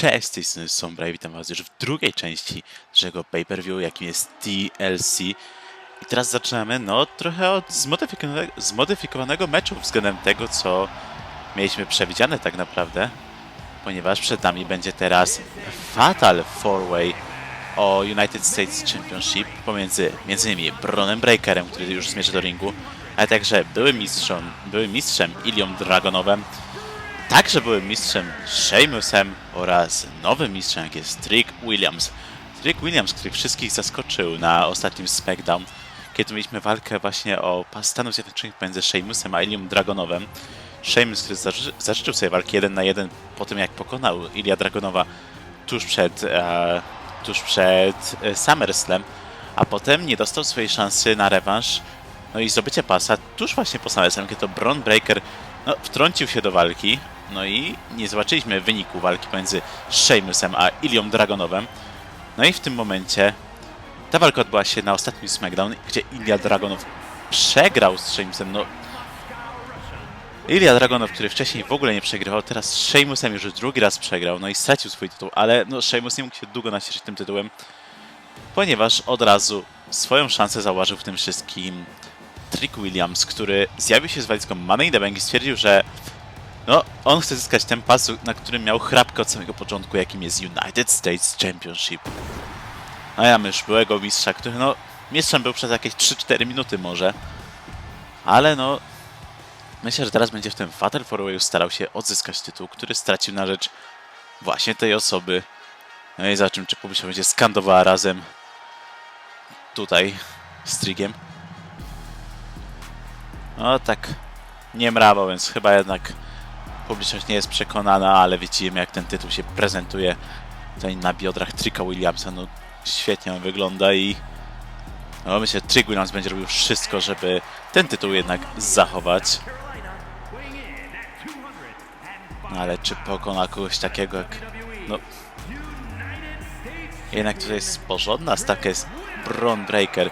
Cześć, z tej Sombra i witam was już w drugiej części naszego pay-per-view, jakim jest TLC. I teraz zaczynamy, no, trochę od zmodyfikowanego, zmodyfikowanego meczu względem tego, co mieliśmy przewidziane tak naprawdę, ponieważ przed nami będzie teraz Fatal 4-Way o United States Championship pomiędzy m.in. Bronem Breakerem, który już zmierza do ringu, ale także byłym mistrzem, byłym mistrzem Ilią Dragonowem, Także byłem mistrzem Sheamusem oraz nowym mistrzem, jak jest Trick Williams. Trick Williams, który wszystkich zaskoczył na ostatnim SmackDown, kiedy mieliśmy walkę właśnie o pas Stanów Zjednoczonych pomiędzy Sheamusem a Ilią Dragonovem. Sheamus, który zaży- zażyczył sobie walki jeden na jeden po tym, jak pokonał Ilia Dragonowa tuż przed, e, tuż przed e, SummerSlam, a potem nie dostał swojej szansy na rewanż no i zdobycie pasa tuż właśnie po SummerSlam, kiedy to Braun Breaker no, wtrącił się do walki, no i nie zobaczyliśmy wyniku walki pomiędzy Sheamusem a Ilią Dragonowem. No i w tym momencie ta walka odbyła się na ostatnim SmackDown, gdzie Ilia Dragonow przegrał z Sheamusem. No, Ilia Dragonow, który wcześniej w ogóle nie przegrywał, teraz z Sheamusem już drugi raz przegrał, no i stracił swój tytuł, ale no, Sheamus nie mógł się długo nacieszyć tym tytułem, ponieważ od razu swoją szansę zauważył w tym wszystkim Trick Williams, który zjawił się z walizką Money in the Bank i stwierdził, że no, on chce zyskać ten pas, na którym miał chrapkę od samego początku, jakim jest United States Championship. A ja już byłego mistrza, który no, mistrzem był przez jakieś 3-4 minuty może, ale no, myślę, że teraz będzie w tym Fatal 4 starał się odzyskać tytuł, który stracił na rzecz właśnie tej osoby. No i zobaczymy, czy publiczność będzie skandowała razem tutaj z Trigiem. No tak, nie mrawo, więc chyba jednak publiczność nie jest przekonana, ale widzimy jak ten tytuł się prezentuje tutaj na biodrach Tricka Williamsa. No świetnie on wygląda i no, myślę, że Trick Williams będzie robił wszystko, żeby ten tytuł jednak zachować. No, ale czy pokona kogoś takiego jak... No, jednak tutaj jest porządna stawka, jest Braun Breaker,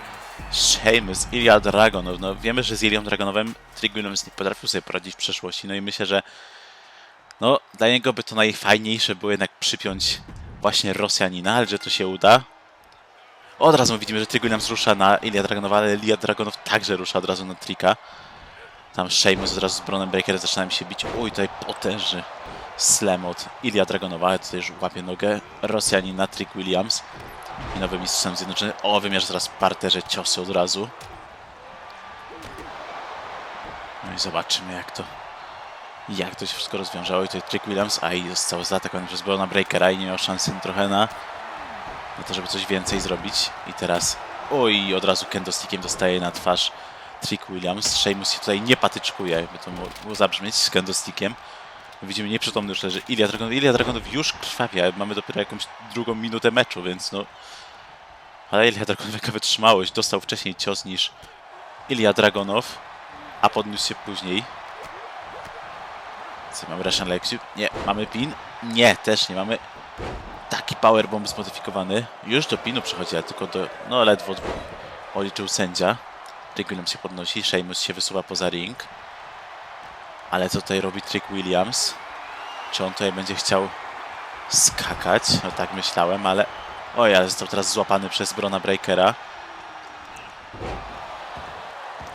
Sheamus, Ilya Dragunov. No wiemy, że z Ilią Dragunowem Trick Williams nie potrafił sobie poradzić w przeszłości, no i myślę, że no dla niego by to najfajniejsze było jednak przypiąć właśnie Rosjanina, ale że to się uda. Od razu widzimy, że Williams rusza na Ilya Dragunowa, ale Ilya Dragunov także rusza od razu na Tricka. Tam Sheamus od razu z Bronem Breakerem zaczynają się bić. Uj, tutaj potężny slam od Ilya Dragunowa, ale tutaj już łapie nogę Rosjanina Trick Williams. I nowy mistrz Stanów Zjednoczonych. O, wymierza teraz parterze ciosy od razu. No i zobaczymy jak to jak to się wszystko rozwiążało. I tutaj Trick Williams, a i został zaatakowany przez Brona Breakera i nie miał szansy trochę na, na to, żeby coś więcej zrobić. I teraz, oj, od razu kendo-stickiem dostaje na twarz Trick Williams. Sheamus się tutaj nie patyczkuje, jakby to mogło zabrzmieć z kendo-stickiem. Widzimy nieprzytomny już leży Ilya Dragunov. Ilya Dragunov już krwawi, a mamy dopiero jakąś drugą minutę meczu, więc no... Ale Ilya Dragunov jaka wytrzymałość. Dostał wcześniej cios niż Ilya Dragunov, a podniósł się później. Co mamy Russian Lexiu? Nie. Mamy pin? Nie, też nie. Mamy taki powerbomb zmodyfikowany. Już do pinu przechodzi, ale tylko do... No ledwo policzył sędzia. Trick się podnosi, Sheamus się wysuwa poza ring. Ale co tutaj robi Trick Williams? Czy on tutaj będzie chciał skakać? No tak myślałem, ale... Oj, ale został teraz złapany przez Brona Breakera.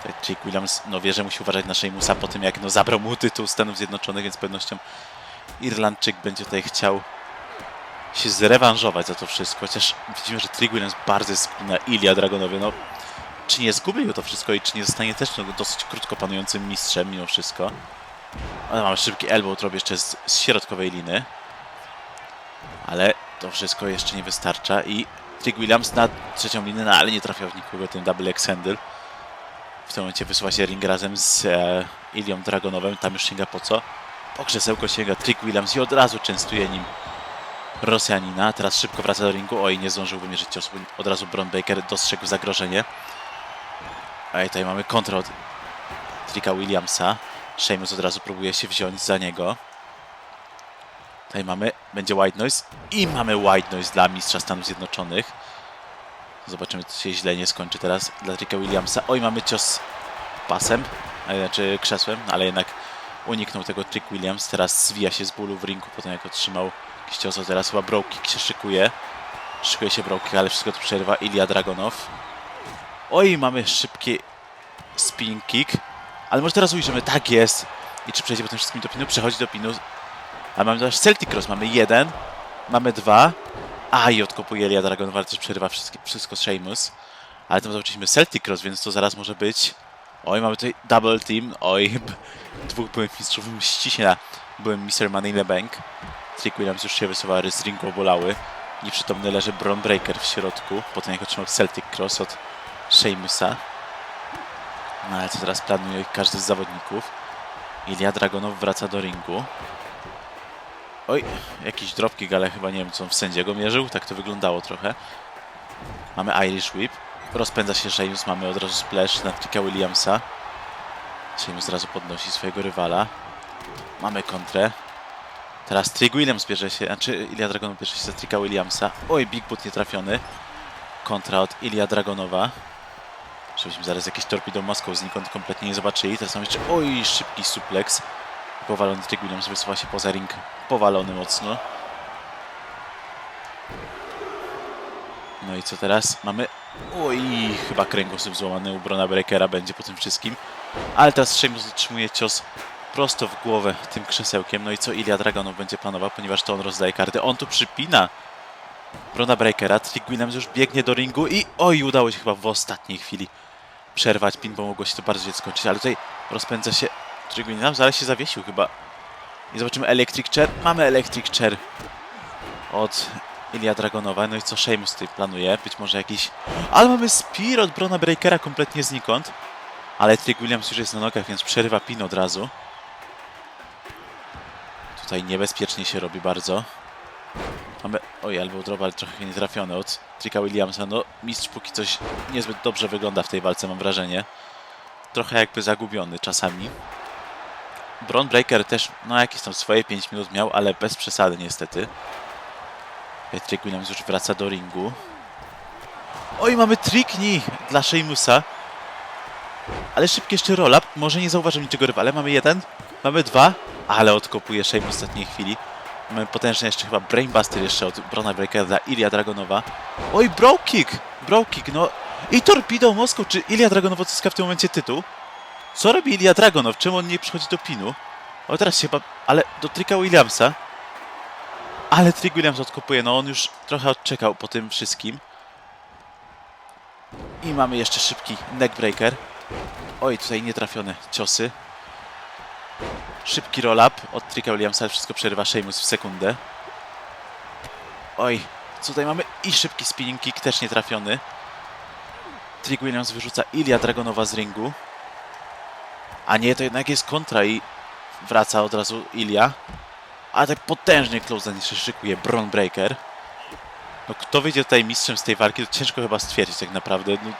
Tutaj Trick Williams, no wie, że musi uważać na Sheamusa po tym, jak no, zabrał mu tytuł Stanów Zjednoczonych, więc z pewnością Irlandczyk będzie tutaj chciał się zrewanżować za to wszystko. Chociaż widzimy, że Trick Williams bardzo jest na Ilia Dragonowie. No, czy nie zgubił to wszystko i czy nie zostanie też no, dosyć krótko panującym mistrzem mimo wszystko. Ale mamy szybki elbow drop jeszcze z, z środkowej liny. Ale to wszystko jeszcze nie wystarcza i Trick Williams na trzecią linę, no, ale nie trafiał w nikogo tym double handle. W tym momencie wysuwa się ring razem z e, Ilią Dragonowem. Tam już sięga po co? Po krzesełko sięga Trick Williams i od razu częstuje nim Rosjanina. Teraz szybko wraca do ringu. Oj, nie zdążył wymierzyć ciosu. Od razu Bron Baker dostrzegł zagrożenie. A tutaj mamy kontrę od Tricka Williamsa. Sheamus od razu próbuje się wziąć za niego. Tutaj mamy, będzie White Noise i mamy White Noise dla mistrza Stanów Zjednoczonych. Zobaczymy, czy się źle nie skończy teraz dla Tricka Williamsa. Oj, mamy cios pasem, znaczy krzesłem, ale jednak Uniknął tego Trick Williams, teraz zwija się z bólu w ringu, potem jak otrzymał jakiś cios, teraz chyba Kick się szykuje. Szykuje się Kick, ale wszystko to przerywa Ilya Dragonow. Oj, mamy szybki spinning kick, ale może teraz ujrzymy, tak jest. I czy przejdzie potem wszystkim do pinu? Przechodzi do pinu. A mamy też Celtic Cross, mamy jeden, mamy dwa. A i odkopuje Ilya Dragonow, ale też przerywa wszystkie, wszystko Sheamus. Ale tam zobaczyliśmy Celtic Cross, więc to zaraz może być... Oj, mamy tutaj double team. Oj, dwóch byłych mistrzów mści się na byłem Mr. Money in the Bank. Trick Williams już się wysuwa, z ringu obolały. Nieprzytomny leży Bron Breaker w środku, potem jak otrzymał Celtic Cross od Sheamusa. No ale co teraz planuje każdy z zawodników? Ilya Dragonow wraca do ringu. Oj, jakiś dropkick, ale chyba nie wiem, co on w sędziego mierzył. Tak to wyglądało trochę. Mamy Irish Whip. Rozpędza się Sheamus, mamy od razu splash na Tricka Williamsa. Sheamus od razu podnosi swojego rywala. Mamy kontrę. Teraz Trick Williams bierze się, znaczy Ilya Dragonow bierze się za Tricka Williamsa. Oj, Big Boot nietrafiony. Kontra od Ilya Dragonowa. Żebyśmy zaraz jakieś torpedo Moskow znikąd kompletnie nie zobaczyli. Teraz mamy jeszcze, oj, szybki suplex. Powalony Trick Williams wysuwa się poza ring. Powalony mocno. No i co teraz? Mamy... Oj, chyba kręgosłup złamany u Brona Breakera będzie po tym wszystkim. Ale teraz Sheamus otrzymuje cios prosto w głowę tym krzesełkiem. No i co Ilya Dragonow będzie planował, ponieważ to on rozdaje karty. On tu przypina Brona Breakera. Trick Williams już biegnie do ringu i oj, udało się chyba w ostatniej chwili przerwać pin, bo mogło się to bardzo źle skończyć. Ale tutaj rozpędza się Trick Williams, ale się zawiesił chyba. I zobaczymy Electric Chair. Mamy Electric Chair od Ilya Dragonowa. No i co Sheamus tutaj planuje? Być może jakiś... Ale mamy Spear od Brona Breakera kompletnie znikąd. Ale Trick Williams już jest na nogach, więc przerywa pin od razu. Tutaj niebezpiecznie się robi bardzo. Mamy... Oj, elbow drop, ale trochę nietrafiony od Tricka Williamsa. No, mistrz póki coś niezbyt dobrze wygląda w tej walce, mam wrażenie. Trochę jakby zagubiony czasami. Bron Breaker też, no jakieś tam swoje 5 minut miał, ale bez przesady niestety. Trick Williams już wraca do ringu. Oj, mamy trickney dla Sheamusa. Ale szybki jeszcze roll-up. Może nie zauważył niczego rywale. Mamy jeden, mamy dwa, ale odkopuje Sheamus w ostatniej chwili. Mamy potężny jeszcze chyba Brainbuster jeszcze od Brona Breakera dla Ilya Dragonowa. Oj, Brogue Kick! Brogue Kick, no. I Torpedo Moskw, czy Ilya Dragonow odzyska w tym momencie tytuł? Co robi Ilya Dragonow? Czemu on nie przychodzi do pinu? O, teraz się chyba... Ale do Tricka Williamsa. Ale Trick Williams odkopuje, no on już trochę odczekał po tym wszystkim. I mamy jeszcze szybki neckbreaker. Oj, tutaj nietrafione ciosy. Szybki roll-up od Tricka Williamsa, wszystko przerywa Sheamus w sekundę. Oj, co tutaj mamy? I szybki spinning kick, też nietrafiony. Trick Williams wyrzuca Ilya Dragonowa z ringu. A nie, to jednak jest kontra i wraca od razu Ilya. A tak potężnie close się szykuje Bron Breaker. No kto wyjdzie tutaj mistrzem z tej walki, to ciężko chyba stwierdzić tak naprawdę. No,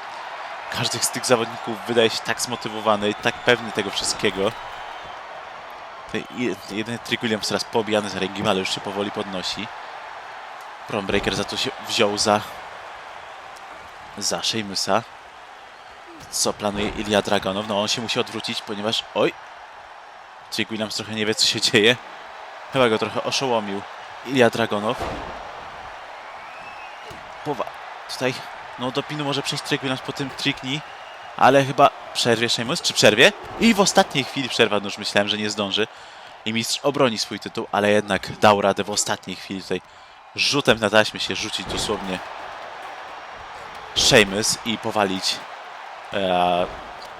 każdy z tych zawodników wydaje się tak zmotywowany i tak pewny tego wszystkiego. Tutaj je- Jedyny Trick Williams teraz pobijany z ringiem, ale już się powoli podnosi. Bron Breaker za to się wziął za za Sheamusa. Co planuje Ilya Dragonow? No on się musi odwrócić, ponieważ... Oj! Trick Williams trochę nie wie, co się dzieje. Chyba go trochę oszołomił Ilya Dragonow. Powa... Tutaj... No do pinu może przejść Trick Williams po tym trickney, ale chyba przerwie Sheamus, czy przerwie? I w ostatniej chwili przerwa, no już myślałem, że nie zdąży. I mistrz obroni swój tytuł, ale jednak dał radę w ostatniej chwili tutaj rzutem na taśmę się rzucić dosłownie Sheamus i powalić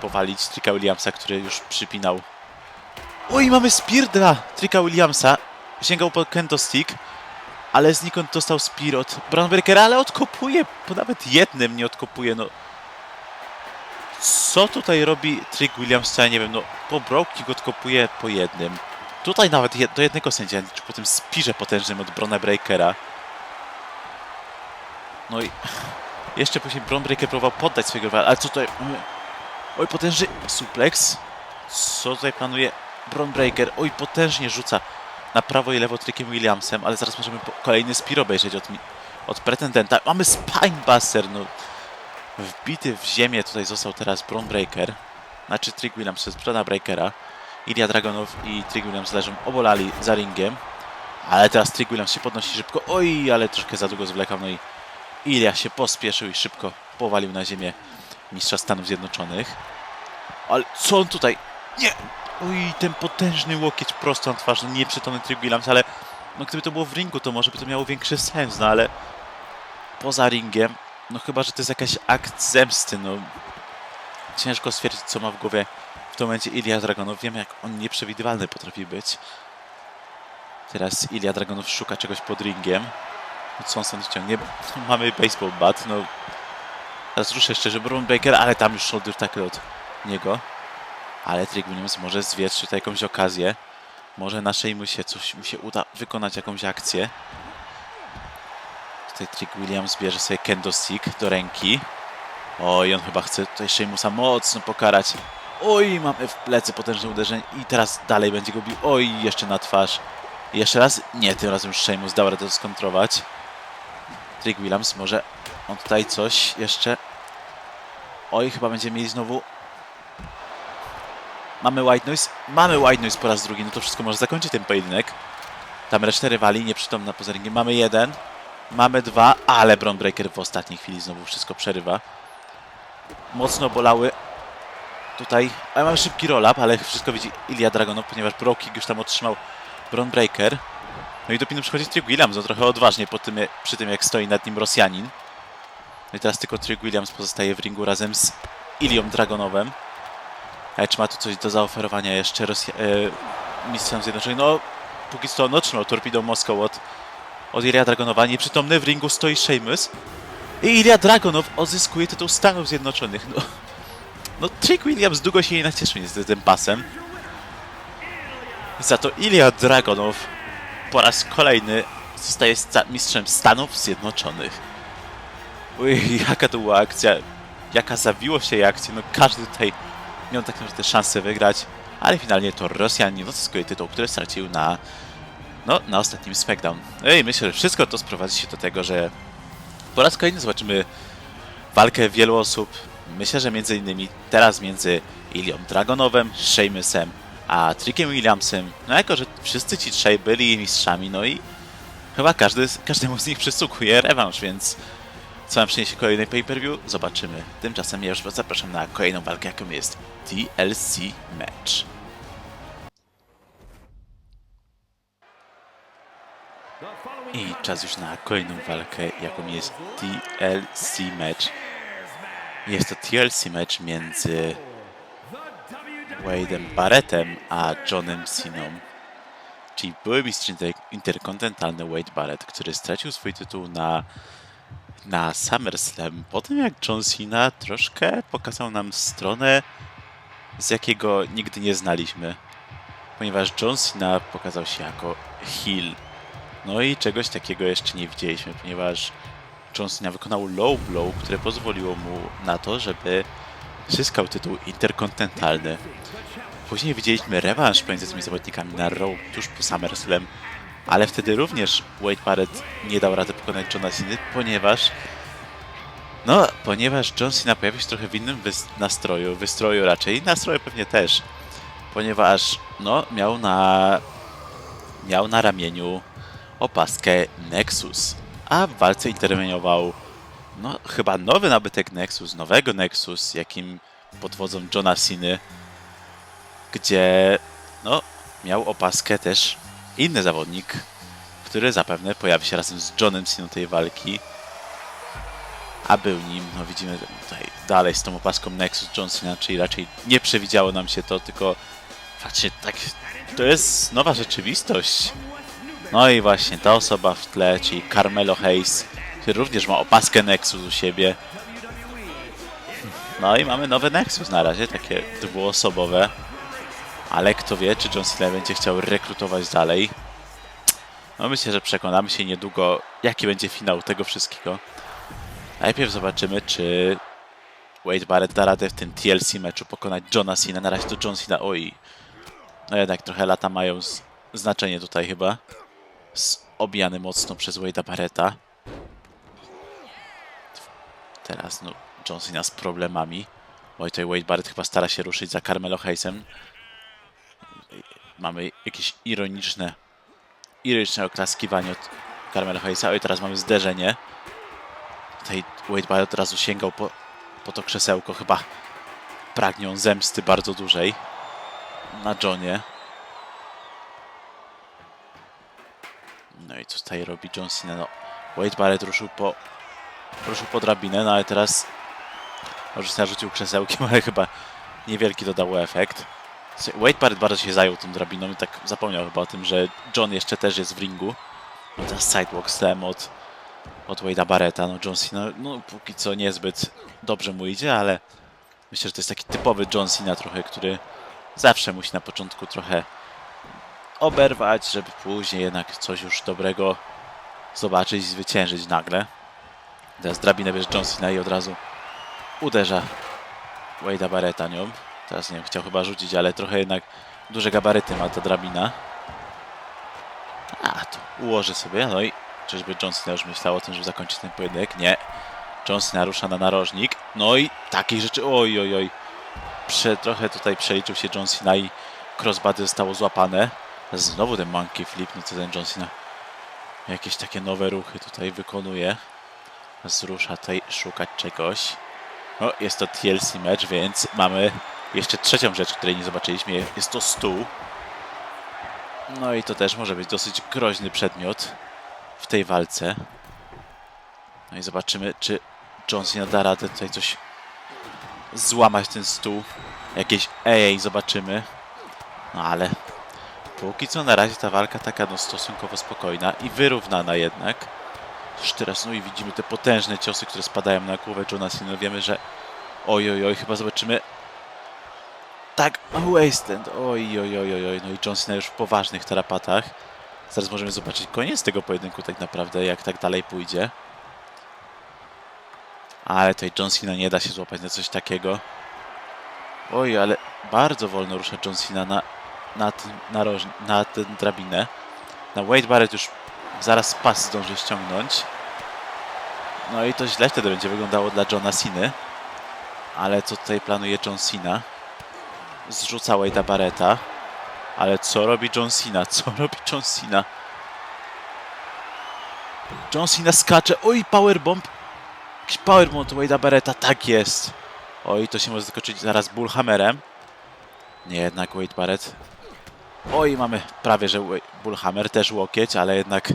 powalić Tricka Williamsa, który już przypinał. Oj, mamy spear dla Tricka Williamsa. Sięgał po kendo stick, ale znikąd dostał spear od Brownbergera, ale odkopuje, bo nawet jednym nie odkopuje, no. Co tutaj robi Trick Williams, ja nie wiem, no po Broke go odkopuje po jednym. Tutaj nawet do jednego sędzia liczył po tym spirze potężnym od Brona Breakera. No i jeszcze później Bron Breaker próbował poddać swojego rywala, ale co tutaj mamy? Oj, potężny suplex. Co tutaj planuje Bron Breaker? Oj, potężnie rzuca na prawo i lewo Trickiem Williamsem, ale zaraz możemy kolejny spear obejrzeć od, od pretendenta. Mamy Spinebuster, no. Wbity w ziemię tutaj został teraz Bron Breaker. Znaczy Trick Williams przez Brona Breakera. Ilya Dragonow i Trig Williams leżą obolali za ringiem. Ale teraz Trig Williams się podnosi szybko. Oj, ale troszkę za długo zwlekał. No i Ilya się pospieszył i szybko powalił na ziemię mistrza Stanów Zjednoczonych. Ale co on tutaj? Nie! Oj, ten potężny łokieć prosto na twarz. No nieprzytomny Trig Williams, ale no gdyby to było w ringu, to może by to miało większy sens, no ale poza ringiem, no chyba, że to jest jakaś akt zemsty, no ciężko stwierdzić, co ma w głowie w tym momencie Ilya Dragonow. Wiemy, jak on nieprzewidywalny potrafi być. Teraz Ilya Dragonow szuka czegoś pod ringiem. Co on stąd ściągnie? Mamy baseball bat, no teraz ruszę szczerze, Braun Breaker, ale tam już shoulder tackle od niego. Ale Trick Williams może zwietrzyć tutaj jakąś okazję. Może naszej mu się coś mu się uda wykonać jakąś akcję. Tutaj Trick Williams bierze sobie kendo stick do ręki. Oj, on chyba chce tutaj Sheamusa mocno pokarać. Oj, mamy w plecy potężne uderzenie i teraz dalej będzie go bił. Oj, jeszcze na twarz. Jeszcze raz. Nie, tym razem Sheamus radę to skontrować. Trick Williams może on tutaj coś jeszcze. Oj, chyba będziemy mieli znowu Mamy White Noise. Mamy White Noise po raz drugi. No to wszystko może zakończyć ten pojedynek. Tam resztę rywali nieprzytomna poza ringiem. Mamy jeden. Mamy dwa, ale Braun Breaker w ostatniej chwili znowu wszystko przerywa. Mocno bolały tutaj. Ale mamy szybki roll-up, ale wszystko widzi Ilya Dragonow, ponieważ Brokik już tam otrzymał Braun Breaker. No i do pinu przychodzi Trig Williams, no trochę odważnie po tym, przy tym jak stoi nad nim Rosjanin. No i teraz tylko Trig Williams pozostaje w ringu razem z Ilią Dragonowem. Ale czy ma tu coś do zaoferowania jeszcze Rosja, e, mistrzom zjednoczonych? No, póki co on otrzymał torpidą od, od Ilya Dragonowa. Nieprzytomny w ringu stoi Sheamus. I Ilya Dragonow odzyskuje tytuł Stanów Zjednoczonych. No, no Trick Williams długo się nie nacieszył niestety tym pasem. Za to Ilya Dragonow po raz kolejny zostaje sta- mistrzem Stanów Zjednoczonych. Uj, jaka to była akcja. Jaka zawiłość tej akcji. No każdy tutaj miał tak naprawdę szansę wygrać, ale finalnie to Rosjanin odzyskuje tytuł, który stracił na, no, na ostatnim SmackDown. No i myślę, że wszystko to sprowadzi się do tego, że po raz kolejny zobaczymy walkę wielu osób. Myślę, że między innymi teraz między Ilią Dragonowem, Sheamusem, a Trickiem Williamsem. No jako, że wszyscy ci trzej byli mistrzami, no i chyba każdy, każdemu z nich przysługuje rewanż, więc co nam przyniesie kolejny pay-per-view? Zobaczymy. Tymczasem ja już was zapraszam na kolejną walkę, jaką jest TLC Match. I czas już na kolejną walkę, jaką jest TLC Match. Jest to TLC Match między Wade'em Barrettem a Johnem Siną. Czyli były mistrz inter- interkontynentalny Wade Barrett, który stracił swój tytuł na na SummerSlam, po tym jak John Cena troszkę pokazał nam stronę, z jakiego nigdy nie znaliśmy. Ponieważ John Cena pokazał się jako heel. No i czegoś takiego jeszcze nie widzieliśmy, ponieważ John Cena wykonał low blow, które pozwoliło mu na to, żeby zyskał tytuł interkontynentalny. Później widzieliśmy rewanż pomiędzy tymi zawodnikami na Raw tuż po SummerSlam, ale wtedy również Wade Barrett nie dał rady pokonać Johna Cena, ponieważ no, ponieważ John Cena pojawił się trochę w innym nastroju, wystroju raczej, nastroju pewnie też, ponieważ no, miał na miał na ramieniu opaskę Nexus, a w walce interweniował no, chyba nowy nabytek Nexus, nowego Nexus, jakim pod wodzą Johna Cena, gdzie no, miał opaskę też inny zawodnik, który zapewne pojawi się razem z Johnem Cena tej walki. A był nim, no widzimy tutaj dalej z tą opaską Nexus John Cena, czyli raczej nie przewidziało nam się to, tylko faktycznie tak, to jest nowa rzeczywistość. No i właśnie ta osoba w tle, czyli Carmelo Hayes, który również ma opaskę Nexus u siebie. No i mamy nowe Nexus na razie, takie dwuosobowe. Ale kto wie, czy John Cena będzie chciał rekrutować dalej. No myślę, że przekonamy się niedługo, jaki będzie finał tego wszystkiego. Najpierw zobaczymy, czy Wade Barrett da radę w tym TLC meczu pokonać Johna Cena. Na razie to John Cena, oj. No jednak trochę lata mają znaczenie tutaj chyba. Obijany mocno przez Wade'a Barretta. Teraz no, John Cena z problemami. Oj, tutaj Wade Barrett chyba stara się ruszyć za Carmelo Hayesem. mamy jakieś ironiczne, ironiczne oklaskiwanie od Carmela Hayesa. Oj, teraz mamy zderzenie. Tutaj Wade Barrett od razu sięgał po, po to krzesełko, chyba pragnią zemsty bardzo dużej na Johnie. No i co tutaj robi John Cena? No, Wade Barrett ruszył po, ruszył po drabinę, no ale teraz się narzucił krzesełkiem, ale chyba niewielki to dało efekt. Wade Barrett bardzo się zajął tą drabiną i tak zapomniał chyba o tym, że John jeszcze też jest w ringu. No teraz sidewalk slam od, od Wade'a Barretta. No John Cena, no póki co niezbyt dobrze mu idzie, ale myślę, że to jest taki typowy John Cena trochę, który zawsze musi na początku trochę oberwać, żeby później jednak coś już dobrego zobaczyć i zwyciężyć nagle. Teraz drabinę bierze John Cena i od razu uderza Wade'a Barretta nią. Teraz nie wiem, chciał chyba rzucić, ale trochę jednak duże gabaryty ma ta drabina. A, to ułoży sobie, no i czyżby John Cena już myślał o tym, żeby zakończyć ten pojedynek? Nie. John Cena rusza na narożnik. No i takich rzeczy, oj, oj, oj. Prze, trochę tutaj przeliczył się John Cena i crossbody zostało złapane. Znowu ten monkey flip, no co ten John Cena jakieś takie nowe ruchy tutaj wykonuje. Zrusza tutaj szukać czegoś. No, jest to TLC mecz, więc mamy jeszcze trzecią rzecz, której nie zobaczyliśmy. Jest to stół. No i to też może być dosyć groźny przedmiot w tej walce. No i zobaczymy, czy John Cena da radę tutaj coś złamać ten stół. Jakieś AA zobaczymy. No ale póki co na razie ta walka taka no stosunkowo spokojna i wyrównana jednak. Już teraz, no i widzimy te potężne ciosy, które spadają na głowę Johna Cena. No wiemy, że oj, oj, oj, chyba zobaczymy tak, Wasteland, oj, oj, oj, oj, oj, no i John Cena już w poważnych tarapatach. Zaraz możemy zobaczyć koniec tego pojedynku tak naprawdę, jak tak dalej pójdzie. Ale tutaj John Cena nie da się złapać na coś takiego. Oj, ale bardzo wolno rusza John Cena na, na, ten, na, roż, na tę drabinę. Na Wade Barrett już zaraz pas zdąży ściągnąć. No i to źle wtedy będzie wyglądało dla Johna Ceny. Ale co tutaj planuje John Cena? Zrzuca Wade'a Barretta. Ale co robi John Cena? Co robi John Cena? John Cena skacze. Oj, powerbomb. Jakiś powerbomb od Wade'a Barretta. Tak jest. Oj, to się może zakończyć zaraz Bullhammerem. Nie, jednak Wade Barrett. Oj, mamy prawie, że Bullhammer, też łokieć, ale jednak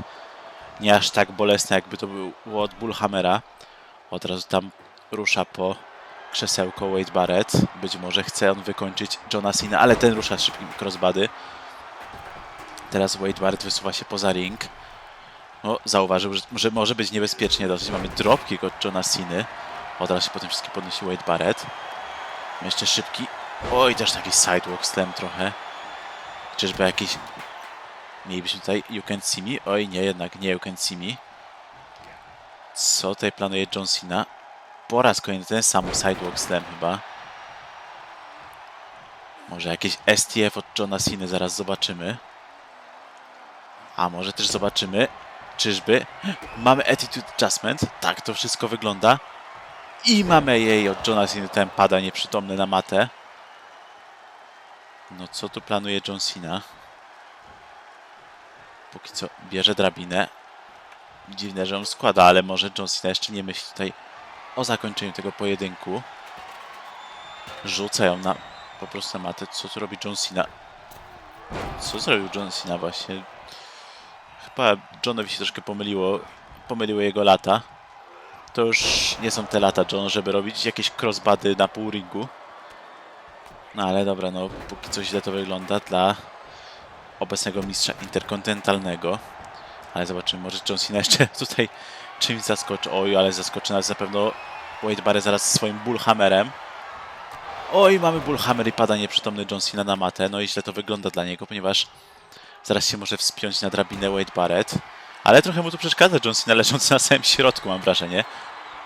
nie aż tak bolesne, jakby to było od Bullhammera. Od razu tam rusza po krzesełko Wade Barrett. Być może chce on wykończyć Johna Cena, ale ten rusza szybkim crossbody. Teraz Wade Barrett wysuwa się poza ring. No, zauważył, że, że może być niebezpiecznie dosyć. Mamy dropkick od Johna Ceny. Od razu się po tym wszystkim podnosi Wade Barrett. Jeszcze szybki. Oj, też taki sidewalk slam trochę. Czyżby jakiś... Mielibyśmy tutaj You Can See Me? Oj, nie, jednak nie You Can See Me. Co tutaj planuje John Cena? Po raz kolejny ten sam sidewalk slam chyba. Może jakieś STF od Johna Cena zaraz zobaczymy. A może też zobaczymy, czyżby mamy Attitude Adjustment. Tak to wszystko wygląda. I mamy jej od Johna Cena, ten pada nieprzytomny na matę. No co tu planuje John Cena? Póki co bierze drabinę. Dziwne, że on składa, ale może John Cena jeszcze nie myśli tutaj o zakończeniu tego pojedynku. Rzuca ją na po prostu na matę. Co tu robi John Cena? Co zrobił John Cena właśnie? Chyba Johnowi się troszkę pomyliło. Pomyliły jego lata. To już nie są te lata John, żeby robić jakieś crossbody na pół ringu. No ale dobra, no póki co źle to wygląda dla obecnego mistrza interkontynentalnego. Ale zobaczymy, może John Cena jeszcze tutaj czymś zaskoczy. Oj, ale zaskoczy nas zapewne Wade Barrett zaraz swoim bullhammerem. Oj, mamy bullhammer i pada nieprzytomny John Cena na matę. No i źle to wygląda dla niego, ponieważ zaraz się może wspiąć na drabinę Wade Barrett. Ale trochę mu tu przeszkadza John Cena leżący na samym środku, mam wrażenie.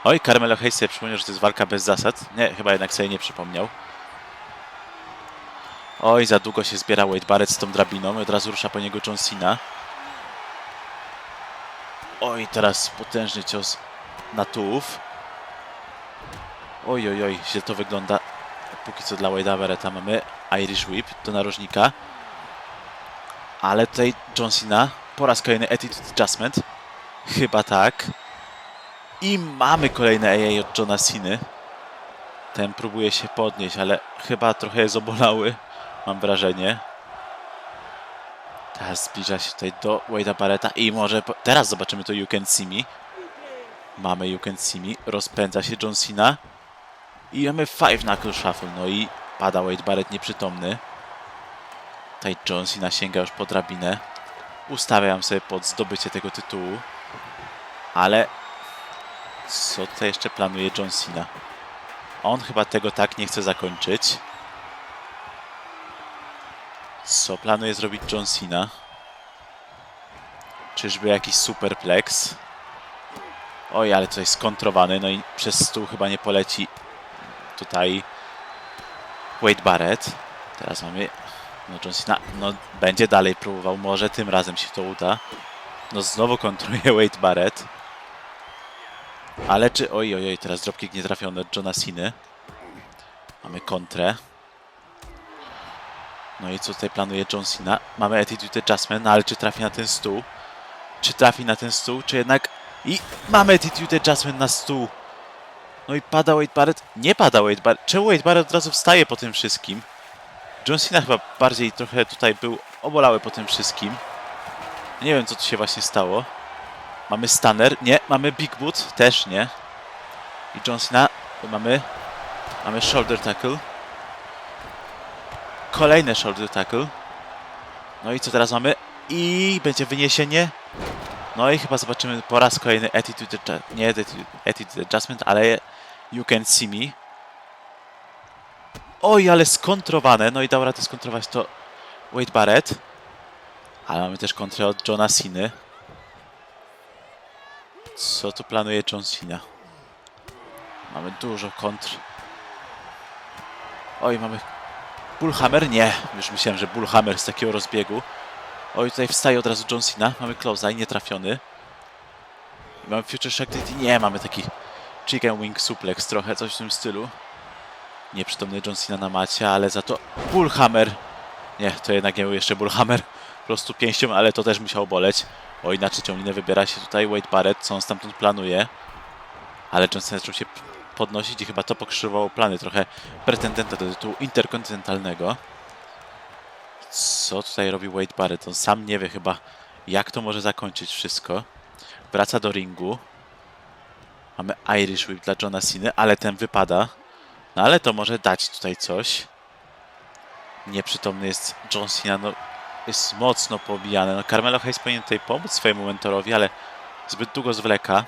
Oj, Carmelo Hayes sobie przypomniał, że to jest walka bez zasad. Nie, chyba jednak sobie nie przypomniał. Oj, za długo się zbiera Wade Barrett z tą drabiną od razu rusza po niego John Cena. Oj, teraz potężny cios na tułów. Oj, oj, oj, źle to wygląda. Póki co dla Wade'a Barretta mamy Irish Whip do narożnika. Ale tutaj John Cena po raz kolejny Attitude Adjustment. Chyba tak. I mamy kolejne AA od Johna Ceny. Ten próbuje się podnieść, ale chyba trochę jest obolały. Mam wrażenie. Teraz zbliża się tutaj do Wade'a Barretta i może po... teraz zobaczymy to You Can See Me. Mamy You Can See Me. Rozpędza się John Cena. I mamy Five Knuckle Shuffle. No i pada Wade Barrett nieprzytomny. Tutaj John Cena sięga już po drabinę. Ustawiam sobie pod zdobycie tego tytułu. Ale co tutaj jeszcze planuje John Cena? On chyba tego tak nie chce zakończyć. Co planuje zrobić John Cena? Czyżby jakiś superplex? Oj, ale tutaj skontrowany, no i przez stół chyba nie poleci tutaj Wade Barrett. Teraz mamy no John Cena, no będzie dalej próbował, może tym razem się to uda. No znowu kontroluje Wade Barrett. Ale czy, oj, oj, oj, teraz dropkick nie trafiony od Johna Ceny. Mamy kontrę. No i co tutaj planuje John Cena? Mamy Attitude Adjustment, no ale czy trafi na ten stół? Czy trafi na ten stół, czy jednak... I mamy Attitude Adjustment na stół. No i pada Wade Barrett. Nie pada Wade Barrett. Czemu Wade Barrett od razu wstaje po tym wszystkim? John Cena chyba bardziej trochę tutaj był obolały po tym wszystkim. Nie wiem, co tu się właśnie stało. Mamy Stunner. Nie. Mamy Big Boot. Też nie. I John Cena. Mamy... Mamy Shoulder Tackle. Kolejne Shoulder Tackle. No i co teraz mamy? I będzie wyniesienie. No i chyba zobaczymy po raz kolejny Attitude, nie attitude, Adjustment, ale You Can See Me. Oj, ale skontrowane. No i dał radę skontrować to Wade Barrett. Ale mamy też kontrę od Johna Ceny. Co tu planuje John Cena? Mamy dużo kontr. Oj, mamy Bullhammer? Nie. Już myślałem, że Bullhammer z takiego rozbiegu. Oj, tutaj wstaje od razu John Cena. Mamy close nie trafiony. I mamy Future Shock. Nie, mamy taki Chicken Wing Suplex trochę, coś w tym stylu. Nieprzytomny John Cena na macie, ale za to Bullhammer. Nie, to jednak nie był jeszcze Bullhammer. Po prostu pięścią, ale to też musiało boleć. Oj, na trzecią linę wybiera się tutaj Wade Barrett, co on stamtąd planuje. Ale John Cena zaczął się podnosić i chyba to pokrzyżowało plany trochę pretendenta do tytułu interkontynentalnego. Co tutaj robi Wade Barrett? On sam nie wie chyba, jak to może zakończyć wszystko. Wraca do ringu. Mamy Irish Whip dla Johna Cena, ale ten wypada. No ale to może dać tutaj coś. Nieprzytomny jest John Cena, no jest mocno pobijany. No Carmelo Hayes powinien tutaj pomóc swojemu mentorowi, ale zbyt długo zwleka.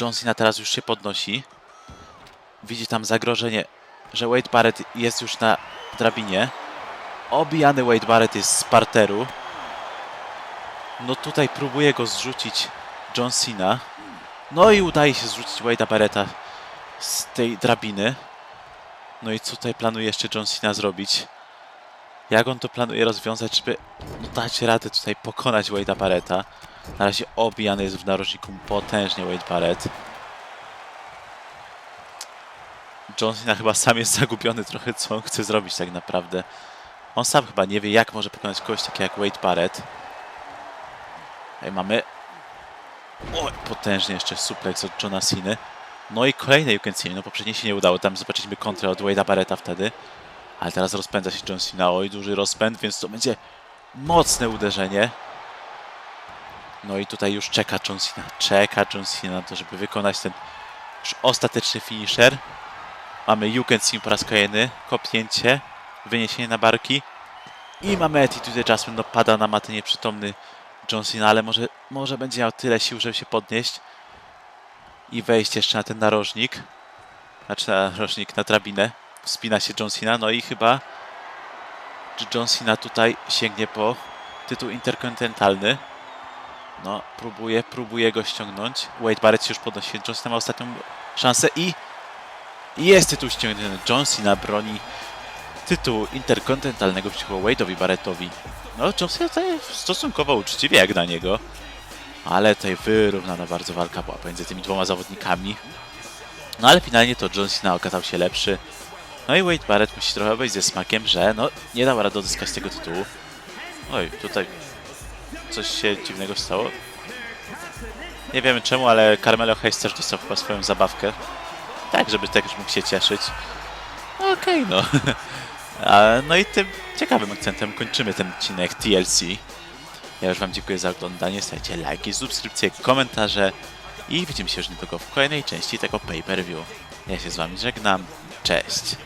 John Cena teraz już się podnosi. Widzi tam zagrożenie, że Wade Barrett jest już na drabinie. Obijany Wade Barrett jest z parteru. No tutaj próbuje go zrzucić John Cena. No i udaje się zrzucić Wade'a Barretta z tej drabiny. No i co tutaj planuje jeszcze John Cena zrobić? Jak on to planuje rozwiązać, żeby dać radę tutaj pokonać Wade'a Barretta? Na razie obijany jest w narożniku potężnie Wade Barrett. John Cena chyba sam jest zagubiony trochę, co on chce zrobić tak naprawdę. On sam chyba nie wie, jak może pokonać kogoś takiego jak Wade Barrett. Tutaj mamy... O, potężnie jeszcze suplex od Johna. No i kolejne You Can See. No poprzednie się nie udało. Tam zobaczyliśmy kontrę od Wade'a Barretta wtedy. Ale teraz rozpędza się John Cena. Oj, duży rozpęd, więc to będzie mocne uderzenie. No i tutaj już czeka John Cena. Czeka John Cena na to, żeby wykonać ten już ostateczny finisher. Mamy Me po raz kolejny. Kopnięcie. Wyniesienie na barki. I mamy Attitude Adjustment. No pada na matę nieprzytomny John Cena, ale może, może będzie miał tyle sił, żeby się podnieść. I wejść jeszcze na ten narożnik. Znaczy na narożnik, na drabinę. Wspina się John Cena. No i chyba czy John Cena tutaj sięgnie po tytuł interkontynentalny. No, próbuje, próbuje go ściągnąć. Wade Barrett już podnosi. John Cena ma ostatnią szansę i jest tytuł ściągnięty. John Cena broni tytułu interkontynentalnego przeciwko Wade'owi Barrettowi. No, John Cena tutaj stosunkowo uczciwie jak na niego. Ale tutaj wyrównana bardzo walka była pomiędzy tymi dwoma zawodnikami. No ale finalnie to John Cena okazał się lepszy. No i Wade Barrett musi trochę wejść ze smakiem, że no nie dał rady odzyskać tego tytułu. Oj, tutaj coś się dziwnego stało. Nie wiemy czemu, ale Carmelo Hayes też dostał chyba swoją zabawkę. Tak, żeby też mógł się cieszyć. Okej, no. A, no i tym ciekawym akcentem kończymy ten odcinek TLC. Ja już Wam dziękuję za oglądanie. Stajcie lajki, subskrypcje, komentarze i widzimy się już niedługo w kolejnej części tego pay-per-view. Ja się z Wami żegnam. Cześć!